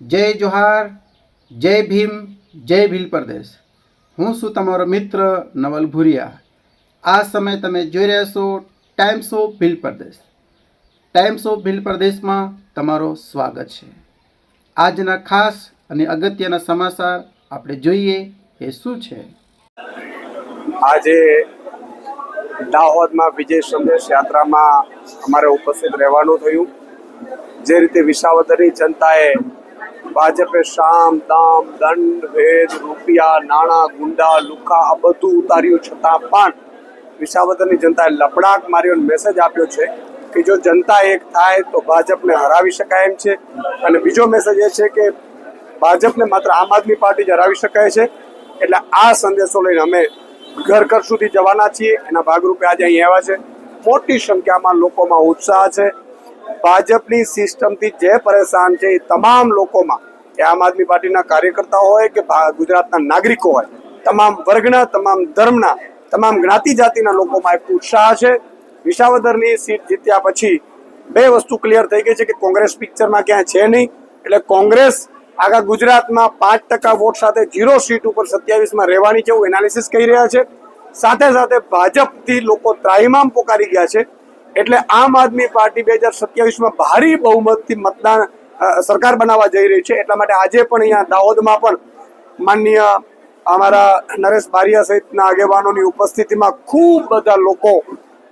જય જોહાર, જય ભીમ, જય ભીલ પ્રદેશ હું છું તમારો મિત્ર નવલ ભુરિયા. આ સમય તમે જોઈ રહ્યા છો times of Bhil Pradesh times of Bhil પ્રદેશમાં તમારો સ્વાગત છે. આજના ખાસ અને અગત્યના સમાચાર આપણે જોઈએ એ શું છે? આજે દાહોદમાં વિજય સંદેશ યાત્રામાં અમારે ઉપસ્થિત રહેવાનું થયું. જે રીતે વિસાવદરની જનતાએ ભાજપે શામ, દામ, દંડ, ભેદ, રૂપિયા, નાણાં, ગુંડા, લુખા, આ બધું ઉતાર્યું છતાં પણ વિસાવદરની જનતાએ લપડાક માર્યો મેસેજ આપ્યો છે કે જો જનતા એક થાય તો ભાજપને હરાવી શકાય એમ છે. અને બીજો મેસેજ એ છે કે ભાજપને માત્ર આમ આદમી પાર્ટી જ હરાવી શકાય છે. એટલે આ સંદેશો લઈને અમે ઘર ઘર સુધી જવાના છીએ. એના ભાગરૂપે આજે અહીં આવ્યા છે. મોટી સંખ્યામાં લોકોમાં ઉત્સાહ છે. ભાજપની સિસ્ટમથી જે પરેશાન છે એ તમામ લોકોમાં એ આમ આદમી પાર્ટીના કાર્યકર્તાઓ હોય કે ગુજરાતના નાગરિકો હોય, તમામ વર્ગના, તમામ ધર્મના, તમામ જ્ઞાતિ જાતિના લોકોમાં એક ઉત્સાહ છે. વિસાવદરની સીટ જીત્યા પછી બે વસ્તુ ક્લિયર થઈ ગઈ છે કે કોંગ્રેસ પિક્ચરમાં ક્યાંય છે નહીં. એટલે કોંગ્રેસ આખા ગુજરાતમાં પાંચ ટકા વોટ સાથે ઝીરો સીટ ઉપર સત્યાવીસમાં રહેવાની છે એવું એનાલિસિસ કહી રહ્યા છે. સાથે સાથે ભાજપથી લોકો ત્રાહિમામ પોકારી ગયા છે. એટલે આમ આદમી પાર્ટી બે હજાર સત્યાવીસમાં ભારી બહુમતથી મતદાન સરકાર બનાવવા જઈ રહી છે. એટલા માટે આજે પણ અહીંયા દાહોદમાં પણ માનનીય અમારા નરેશ બારિયા સહિતના આગેવાનોની ઉપસ્થિતિમાં ખૂબ બધા લોકો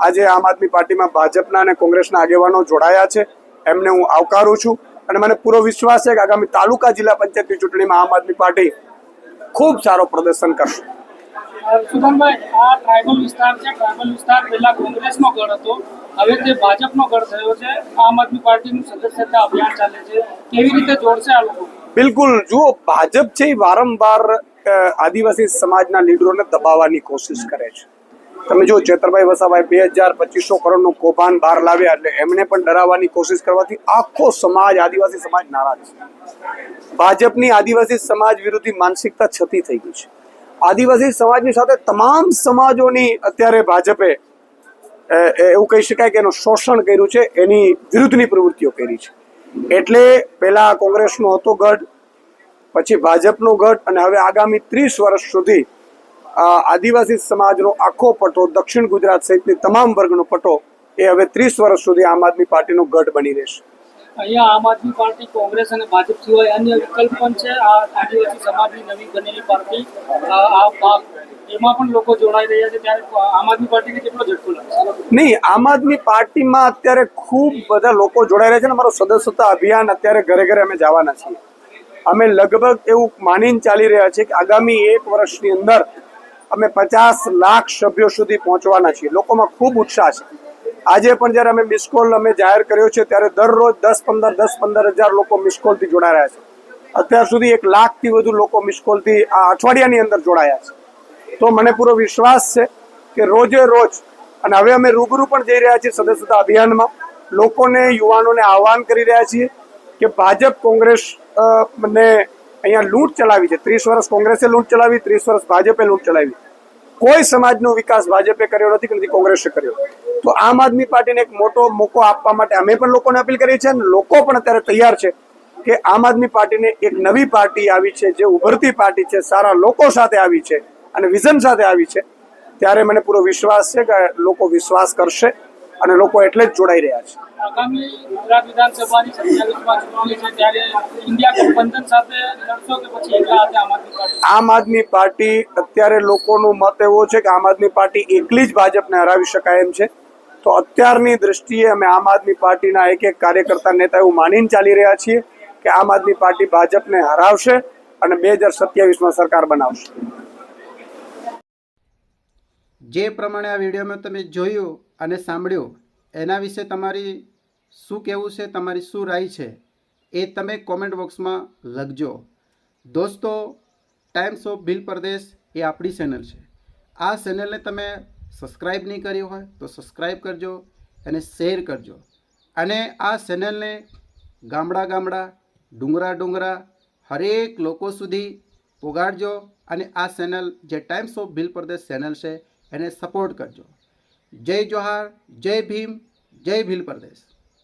આજે આમ આદમી પાર્ટીમાં ભાજપના અને કોંગ્રેસના આગેવાનો જોડાયા છે. એમને હું આવકારું છું અને મને પૂરો વિશ્વાસ છે કે આગામી તાલુકા જિલ્લા પંચાયતની ચૂંટણીમાં આમ આદમી પાર્ટી ખૂબ સારો પ્રદર્શન કરશે. સુભાનભાઈ આ ટ્રાઇબલ વિસ્તાર છે ટ્રાઇબલ વિસ્તાર પહેલા કોંગ્રેસનો ગઢ હતો. હવે તે ભાજપનો ગઢ થયો છે, આમ આદમી પાર્ટીનું સદસ્યતા અભિયાન ચાલે છે. કેવી રીતે જોડશે આ લોકો? બિલકુલ. જુઓ, ભાજપ છે એ વારંવાર આદિવાસી સમાજના લીડરોને દબાવવાની કોશિશ કરે છે. તમે જો ચેતરભાઈ વસાભાઈ બે હજાર પચીસો કરોડનું કૌભાંડ બહાર લાવ્યા એટલે એમને પણ ડરાવવાની કોશિશ કરવાથી આખો સમાજ, આદિવાસી સમાજ નારાજ છે. ભાજપની આદિવાસી સમાજ વિરોધી માનસિકતા છતી થઈ ગઈ છે. આદિવાસી સમાજની સાથે તમામ સમાજોની અત્યારે ભાજપે એવું કહી શકાય કે એનું શોષણ કર્યું છે, એની વિરુદ્ધની પ્રવૃત્તિઓ કરી છે. એટલે પહેલા કોંગ્રેસનો હતો ગઢ, પછી ભાજપનો ગઢ અને હવે આગામી ત્રીસ વર્ષ સુધી આદિવાસી સમાજનો આખો પટો, દક્ષિણ ગુજરાત સહિતની તમામ વર્ગનો પટો એ હવે ત્રીસ વર્ષ સુધી આમ આદમી પાર્ટીનો ગઢ બની રહેશે. અહીંયા આમ આદમી પાર્ટી, કોંગ્રેસ અને ભાજપ સિવાય અન્ય વિકલ્પ પણ છે. આ આદિવાસી સમાજની નવી બનેલી પાર્ટી આ ભાગ એમાં પણ લોકો જોડાઈ રહ્યા છે. આમ આદમી પાર્ટીને કેટલો નહીં, આમ આદમી પાર્ટીમાં અત્યારે ખૂબ બધા લોકો જોડાઈ રહ્યા છે ને અમારું સદસ્યતા અભિયાન અત્યારે ઘરે ઘરે અમે જવાના છીએ. અમે લગભગ એવું માનીને ચાલી રહ્યા છીએ કે આગામી એક વર્ષની અંદર અમે પચાસ લાખ સભ્યો સુધી પહોંચવાના છીએ. લોકોમાં ખૂબ ઉત્સાહ છે. આજે પણ જ્યારે અમે મિસ કોલ અમે જાહેર કર્યો છે, ત્યારે દરરોજ દસ પંદર દસ પંદર હજાર લોકો મિસ જોડાઈ રહ્યા છે. અત્યાર સુધી એક લાખથી વધુ લોકો મિસ કોલથી આ અઠવાડિયાની અંદર જોડાયા છે. તો મને પૂરો વિશ્વાસ છે કે રોજે રોજ, અને હવે અમે રૂબરૂ પણ જઈ રહ્યા છીએ સદસ્યતા અભિયાનમાં. લોકોને, યુવાનોને આહવાન કરી રહ્યા છીએ કે ભાજપ કોંગ્રેસ ને અહીંયા લૂંટ ચલાવી છે. ત્રીસ વર્ષ કોંગ્રેસે લૂંટ ચલાવી, ત્રીસ વર્ષ ભાજપે લૂંટ ચલાવી. કોઈ સમાજનો વિકાસ ભાજપે કર્યો નથી કે નથી, કોંગ્રેસે કર્યો. તો આમ આદમી પાર્ટીને એક મોટો મોકો આપવા માટે અમે પણ લોકોને અપીલ કરી છે અને લોકો પણ અત્યારે તૈયાર છે કે આમ આદમી પાર્ટીને એક નવી પાર્ટી આવી છે, જે ઉભરતી પાર્ટી છે, સારા લોકો સાથે આવી છે અને વિઝન સાથે આવી છે. ત્યારે મને પૂરો વિશ્વાસ છે કે લોકો વિશ્વાસ કરશે અને લોકો એટલે જ જોડાઈ રહ્યા છે. આગામી ગુજરાત વિધાનસભાની સત્યાવીસમાં ચૂંટણી છે ત્યારે ઇન્ડિયા ગઠબંધન સાથે લડશો કે પછી એકલા હાથે આમ આદમી પાર્ટી? આમ આદમી પાર્ટી અત્યારે લોકોનું મત એવો છે કે આમ આદમી પાર્ટી એકલી જ ભાજપને હરાવી શકાય એમ છે. તો અત્યારની દ્રષ્ટિએ અમે આમ આદમી પાર્ટીના એક એક કાર્યકર્તા નેતા એવું માનીને ચાલી રહ્યા છીએ કે આમ આદમી પાર્ટી ભાજપને હરાવશે અને બે હજાર સત્યાવીસમાં સરકાર બનાવશે. જે પ્રમાણે આ વિડીયોમાં તમે જોયું અને સાંભળ્યું એના વિશે તમારી શું કહેવું છે, તમારી શું રાય છે, એ તમે કોમેન્ટ બોક્સમાં લખજો. દોસ્તો ટાઈમ્સ ઓફ ભીલ પ્રદેશ એ આપણી ચેનલ છે. આ ચેનલને તમે સબસ્ક્રાઈબ નહીં કરી હોય, તો સબસ્ક્રાઈબ કરજો અને શેર કરજો. અને આ ચેનલને ગામડા ગામડા, ડુંગરા ડુંગરા, હરેક લોકો સુધી પોગાડજો અને આ ચેનલ જે Times of Bhil Pradesh channel છે, એને સપોર્ટ કરજો. જય જોહાર, જય ભીમ, જય ભીલ પ્રદેશ.